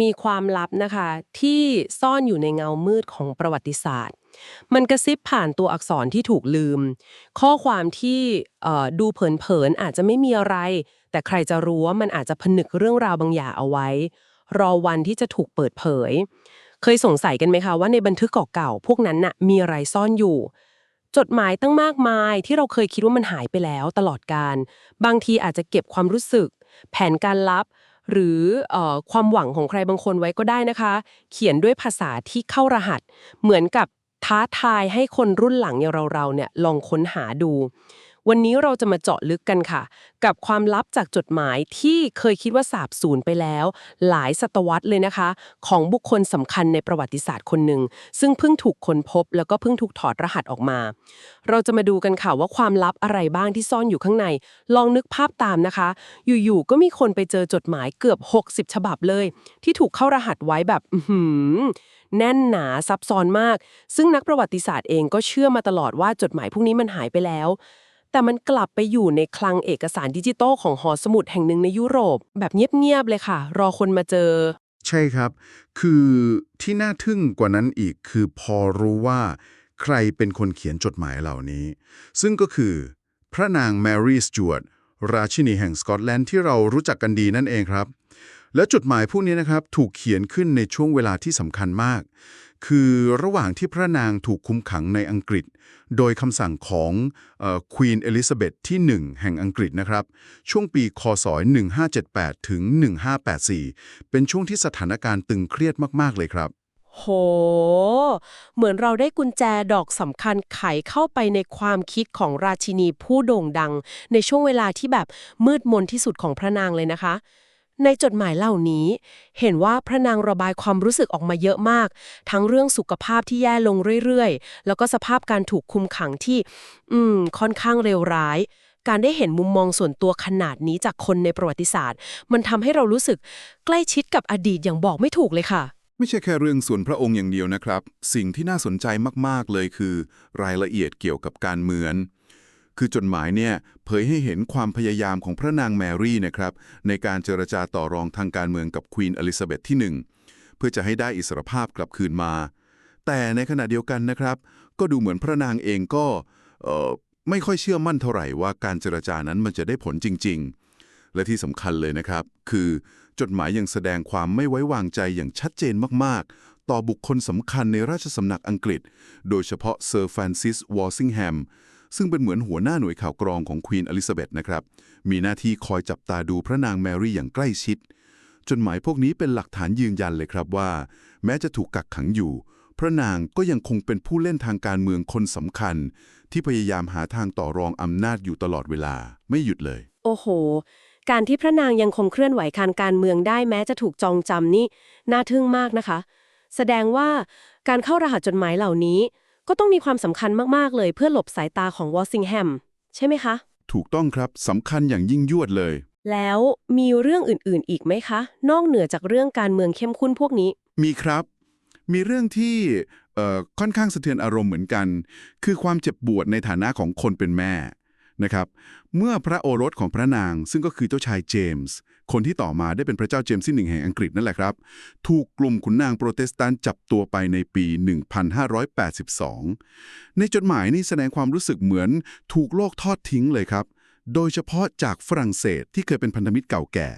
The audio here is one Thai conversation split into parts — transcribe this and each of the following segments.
มีความลับนะคะ ที่ซ่อนอยู่ในเงามืดของประวัติศาสตร์ มันกระซิบผ่านตัวอักษรที่ถูกลืม ข้อความที่ดูเผินๆอาจจะไม่มีอะไร แต่ใครจะรู้ว่ามันอาจจะผนึกเรื่องราวบางอย่างเอาไว้ รอวันที่จะถูกเปิดเผย เคยสงสัยกันไหมคะว่าในบันทึกเก่าๆพวกนั้นน่ะมีอะไรซ่อนอยู่จดหมายตั้งมากมายที่เราเคยคิดว่ามันหายไปแล้วตลอดการ บางทีอาจจะเก็บความรู้สึก แผนการลับ หรืออความหวังของใครบางคนไว้ก็ได้นะคะ เขียนด้วยภาษาที่เข้ารหัส เหมือนกับท้าทายให้คนรุ่นหลังอย่างเราๆเนี่ยลองค้นหาดู วันนี้เราจะมาเจาะลึกกันค่ะ กับความลับจากจดหมายที่เคยคิดว่าสาบสูญไปแล้ว หลายศตวรรษเลยนะคะ ของบุคคลสำคัญในประวัติศาสตร์คนหนึ่ง ซึ่งเพิ่งถูกค้นพบ แล้วก็เพิ่งถูกถอดรหัสออกมา เราจะมาดูกันค่ะว่าความลับอะไรบ้างที่ซ่อนอยู่ข้างใน ลองนึกภาพตามนะคะ อยู่ๆก็มีคนไปเจอจดหมายเกือบ 60 ฉบับเลย ที่ถูกเข้ารหัสไว้แบบอื้อหือแน่นหนาซับซ้อนมาก ซึ่งนักประวัติศาสตร์เองก็เชื่อมาตลอดว่าจดหมายพวกนี้มันหายไปแล้ว แต่มันกลับไปอยู่ในคลังเอกสารดิจิตอลของหอสมุดแห่งหนึ่งในยุโรป แบบเงียบๆเลยค่ะ รอคนมาเจอ ใช่ครับ คือที่น่าทึ่งกว่านั้นอีกคือพอรู้ว่าใครเป็นคนเขียนจดหมายเหล่านี้ ซึ่งก็คือพระนางแมรี่สจวตราชินีแห่งสกอตแลนด์ที่เรารู้จักกันดีนั่นเองครับ และจดหมายพวกนี้นะครับถูกเขียนขึ้นในช่วงเวลาที่สำคัญมาก คือระหว่างที่พระนางถูกคุมขังในอังกฤษ โดยคำสั่งของควีนเอลิซาเบธที่ 1 แห่งอังกฤษนะครับ ช่วงปีคศ1578 ถึง 1584 เป็นช่วงที่สถานการณ์ตึงเครียดมาก ๆ เลยครับโห เหมือนเราได้กุญแจดอกสำคัญไขเข้าไปในความคิดของราชินีผู้โด่งดัง ในช่วงเวลาที่แบบมืดมนที่สุดของพระนางเลยนะคะ ในจดหมายเหล่านี้ เห็นว่าพระนางระบายความรู้สึกออกมาเยอะมาก ทั้งเรื่องสุขภาพที่แย่ลงเรื่อยๆ แล้วก็สภาพการถูกคุมขังที่ อืม ค่อนข้างเลวร้าย การได้เห็นมุมมองส่วนตัวขนาดนี้จากคนในประวัติศาสตร์ มันทำให้เรารู้สึกใกล้ชิดกับอดีตอย่างบอกไม่ถูกเลยค่ะ ไม่ใช่แค่เรื่องส่วนพระองค์อย่างเดียวนะครับ สิ่งที่น่าสนใจมากๆเลยคือ รายละเอียดเกี่ยวกับการเมือง คือจดหมายเนี่ยเผยให้เห็นความพยายามของพระนางแมรี่นะครับในการเจรจาต่อรองทางการเมืองกับควีนอลิซาเบธที่หนึ่งเพื่อจะให้ได้อิสรภาพกลับคืนมา แต่ในขณะเดียวกันนะครับ ก็ดูเหมือนพระนางเองก็ไม่ค่อยเชื่อมั่นเท่าไหร่ว่าการเจรจานั้นมันจะได้ผลจริง ๆ และที่สำคัญเลยนะครับ คือจดหมายยังแสดงความไม่ไว้วางใจอย่างชัดเจนมากๆ ต่อบุคคลสำคัญในราชสำนักอังกฤษ โดยเฉพาะเซอร์ฟรานซิสวอลซิงแฮม ซึ่งเป็นเหมือนหัวหน้าหน่วยข่าวกรองของควีนอลิซาเบธนะครับ มีหน้าที่คอยจับตาดูพระนางแมรี่อย่างใกล้ชิด จดหมายพวกนี้เป็นหลักฐานยืนยันเลยครับว่า แม้จะถูกกักขังอยู่ พระนางก็ยังคงเป็นผู้เล่นทางการเมืองคนสำคัญ ที่พยายามหาทางต่อรองอำนาจอยู่ตลอดเวลา ไม่หยุดเลย โอ้โห การที่พระนางยังคงเคลื่อนไหวการการเมืองได้แม้จะถูกจองจำนี่น่าทึ่งมากนะคะ แสดงว่าการเข้ารหัสจดหมายเหล่านี้ ก็ต้องมีความสำคัญมาก ๆ เลยเพื่อหลบสายตาของวอซิงแฮมใช่ไหมคะ ถูกต้องครับสำคัญอย่างยิ่งยวดเลย แล้วมีเรื่องอื่นๆ อีกไหมคะ นอกเหนือจากเรื่องการเมืองเข้มข้นพวกนี้ มีครับ มีเรื่องที่เอ่อค่อนข้างสะเทือนอารมณ์เหมือนกัน คือความเจ็บปวดในฐานะของคนเป็นแม่ นะครับ เมื่อพระโอรสของพระนางซึ่งก็คือเจ้าชายเจมส์ คนที่ต่อมาได้เป็นพระเจ้าเจมส์ที่หนึ่งแห่งอังกฤษนั่นแหละครับ ถูกกลุ่มขุนนางโปรเตสแตนต์จับตัวไปในปี 1582 ในจดหมายนี่แสดงความรู้สึกเหมือนถูกโลกทอดทิ้งเลยครับ โดยเฉพาะจากฝรั่งเศสที่เคยเป็นพันธมิตรเก่าแก่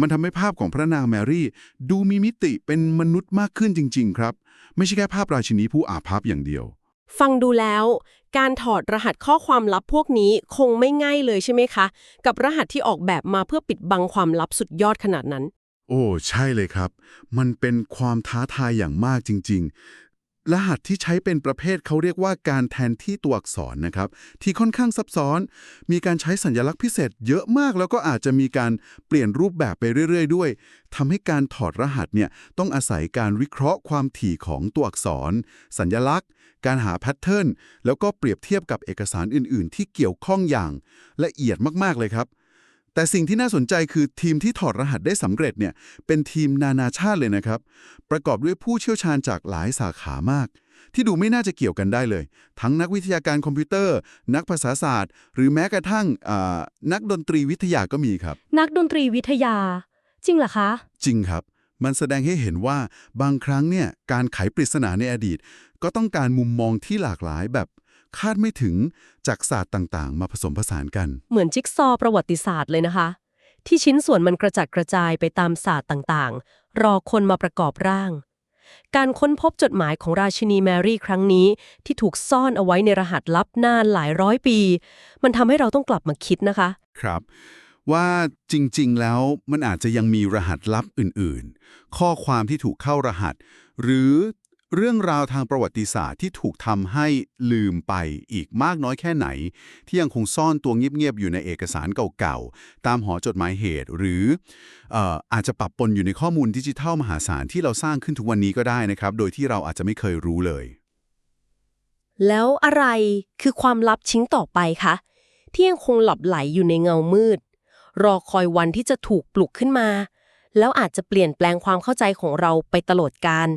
มันทำให้ภาพของพระนางแมรี่ ดูมีมิติเป็นมนุษย์มากขึ้นจริง ๆ ครับ ไม่ใช่แค่ภาพราชินีผู้อาภัพอย่างเดียว ฟังดูแล้ว การถอดรหัสข้อความลับพวกนี้คงไม่ง่ายเลยใช่ไหมคะ กับรหัสที่ออกแบบมาเพื่อปิดบังความลับสุดยอดขนาดนั้น โอ้ ใช่เลยครับ มันเป็นความท้าทายอย่างมากจริง ๆ รหัสที่ใช้เป็นประเภทเขาเรียกว่าการแทนที่ตัวอักษรนะครับ ที่ค่อนข้างซับซ้อน มีการใช้สัญลักษณ์พิเศษเยอะมาก แล้วก็อาจจะมีการเปลี่ยนรูปแบบไปเรื่อย ๆ ด้วยทำให้การถอดรหัสเนี่ยต้องอาศัยการวิเคราะห์ความถี่ของตัวอักษร สัญลักษณ์ การหาแพทเทิร์นแล้วก็เปรียบเทียบกับเอกสารอื่น ๆ ที่เกี่ยวข้องอย่างละเอียดมากๆเลยครับ แต่สิ่งที่น่าสนใจคือทีมที่ถอดรหัสได้สำเร็จเนี่ยเป็นทีมนานาชาติเลยนะครับ ประกอบด้วยผู้เชี่ยวชาญจากหลายสาขามาก ที่ดูไม่น่าจะเกี่ยวกันได้เลย ทั้งนักวิทยาการคอมพิวเตอร์ นักภาษาศาสตร์ หรือแม้กระทั่งอ่านักดนตรีวิทยาก็มีครับ นักดนตรีวิทยา จริงเหรอคะ จริงครับ มันแสดงให้เห็นว่าบางครั้งเนี่ยการไขปริศนาในอดีต ก็ต้องการมุมมองที่หลากหลายแบบ คาดไม่ถึงจากศาสตร์ต่างๆ มาผสมผสานกัน เหมือนจิ๊กซอว์ประวัติศาสตร์เลยนะคะ ที่ชิ้นส่วนมันกระจัดกระจายไปตามศาสตร์ต่างๆ รอคนมาประกอบร่าง การค้นพบจดหมายของราชินีแมรี่ครั้งนี้ ที่ถูกซ่อนเอาไว้ในรหัสลับนานหลายร้อยปี มันทำให้เราต้องกลับมาคิดนะคะ ครับว่าจริงๆ แล้วมันอาจจะยังมีรหัสลับอื่นๆ ข้อความที่ถูกเข้ารหัส หรือ เรื่องราวทางประวัติศาสตร์ที่ถูกทำให้ลืมไปอีกมากน้อยแค่ไหน ที่ยังคงซ่อนตัวเงียบๆอยู่ในเอกสารเก่าๆ ตามหอจดหมายเหตุ หรือเอ่ออาจจะปรับปนอยู่ในข้อมูลดิจิทัลมหาศาลที่เราสร้างขึ้นทุกวันนี้ก็ได้นะครับ โดยที่เราอาจจะไม่เคยรู้เลย แล้วอะไรคือความลับชิ้นต่อไปคะที่ยังคงหลับไหลอยู่ในเงามืด รอคอยวันที่จะถูกปลุกขึ้นมา แล้วอาจจะเปลี่ยนแปลงความเข้าใจของเราไปตลอดกาล